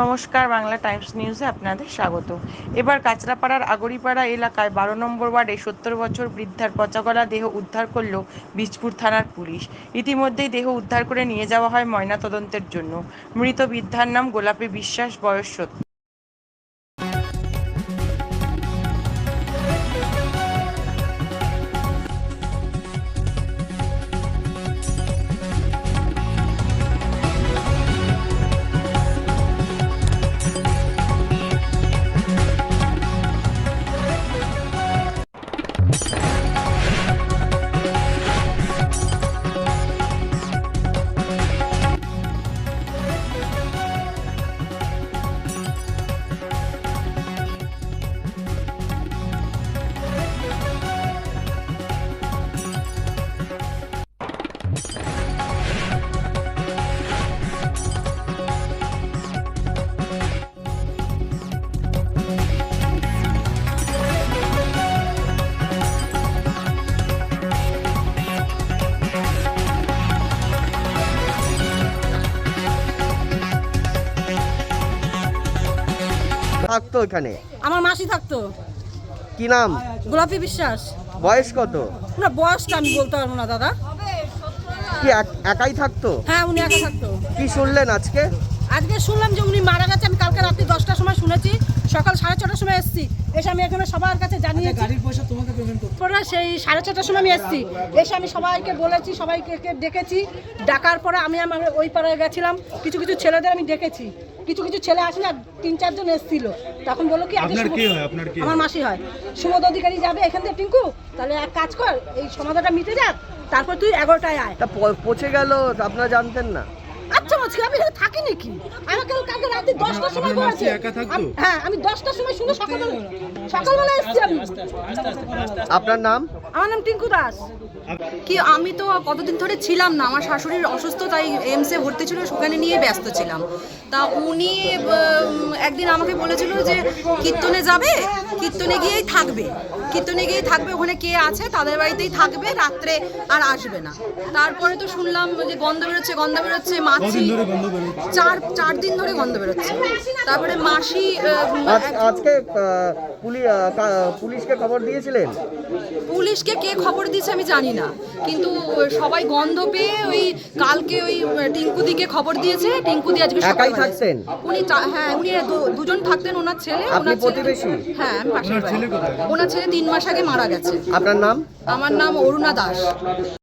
নমস্কার, বাংলা টাইমস নিউজে আপনাদের স্বাগত। এবার কাঁচরাপাড়ার আগরিপাড়া এলাকায় বারো নম্বর ওয়ার্ডে সত্তর বছর বৃদ্ধার পচাগলা দেহ উদ্ধার করল বীজপুর থানার পুলিশ। ইতিমধ্যেই দেহ উদ্ধার করে নিয়ে যাওয়া হয় ময়নাতদন্তের জন্য। মৃত বৃদ্ধার নাম গোলাপী বিশ্বাস, বয়স থাকতো এখানে? আমার মাসি থাকতো। কি নাম? গোলাপি বিশ্বাস। বয়স কত? না বয়সটা আমি বলতে পারব না দাদা। কি এক- একাই থাকতো? হ্যাঁ উনি একা থাকতো। কি শুনলেন আজকে? আজকে শুনলাম যে উনি মারা গেছে আমি কালকে রাত্রি দশটার সময় শুনেছি। সকাল সাড়ে ছটার সময় এসেছি। এসে আমি এখানে সবার কাছে জানিয়েছি। গাড়ির পয়সা তোমাকে পেমেন্ট করতে পরে সেই সাড়ে ছটার সময় আমি এসেছি। এসে আমি সবাইকে বলেছি সবাইকে কে ডেকেছি। ডাকার পরে আমি আমার ওই পাড়ায় গেছিলাম। কিছু কিছু ছেলেদের আমি ডেকেছি। কিছু কিছু ছেলে আসলে আর তিন চারজন এসেছিল। তখন বলল কি আগে আপনার কি হয়? আপনার কি আমার মাসি হয়। সুমদ অধিকারী যাবে এখান থেকে টিঙ্কু তাহলে এক কাজ কর এই সমাধানটা মিটে যাক তারপর তুই এগারোটায় আয়। তা প- পচে গেল আপনারা জানতেন না। আচ্ছা আমি এখানে থাকি নাকি? আমাকে কালকে রাতে দশটার সময় বলেছে। একা থাকতো? আম- হ্যাঁ আমি দশটার সময় শুনে সকালবেলা সকালবেলা এসেছি আমি। আপনার নাম? আমার নাম টিঙ্কু দাস। কি আমি তো কতদিন ধরে ছিলাম না আমার শাশুড়ির অসুস্থ তাই এমসে ভর্তি ছিল সেখানে নিয়ে ব্যস্ত ছিলাম। তা উনি একদিন আমাকে বলেছিল যে কীর্তনে যাবে? কীর্তনে গিয়েই থাকবে। কীর্তনে গিয়েই থাকবে ওখানে কে আছে তাদের বাড়িতেই থাকবে রাত্রে আর আসবে না। তারপরে তো শুনলাম যে গন্ধ বেরোচ্ছে গন্ধ বেরোচ্ছে মাছি চার চার দিন ধরে গন্ধ বেরোচ্ছে। তারপরে মাসি আজকে পুলিশকে খবর দিয়েছিলেন? পুলিশকে কে খবর দিয়েছে আমি জানি না। কিন্তু সবাই গন্ধ পেয়ে ওই কালকে ওই টিঙ্কুদিকে খবর দিয়েছে। টিঙ্কুদি আজকে একাই থাকতেন? উনি হ্যাঁ উনি দুজন থাকতেন ওনার ছেলে আপনি ওনার প্রতিবেশী? হ্যাঁ আমি ছেলে ওনার ছেলে তিন মাস আগে মারা গেছে। আপনার নাম? আমার নাম অরুণা দাস।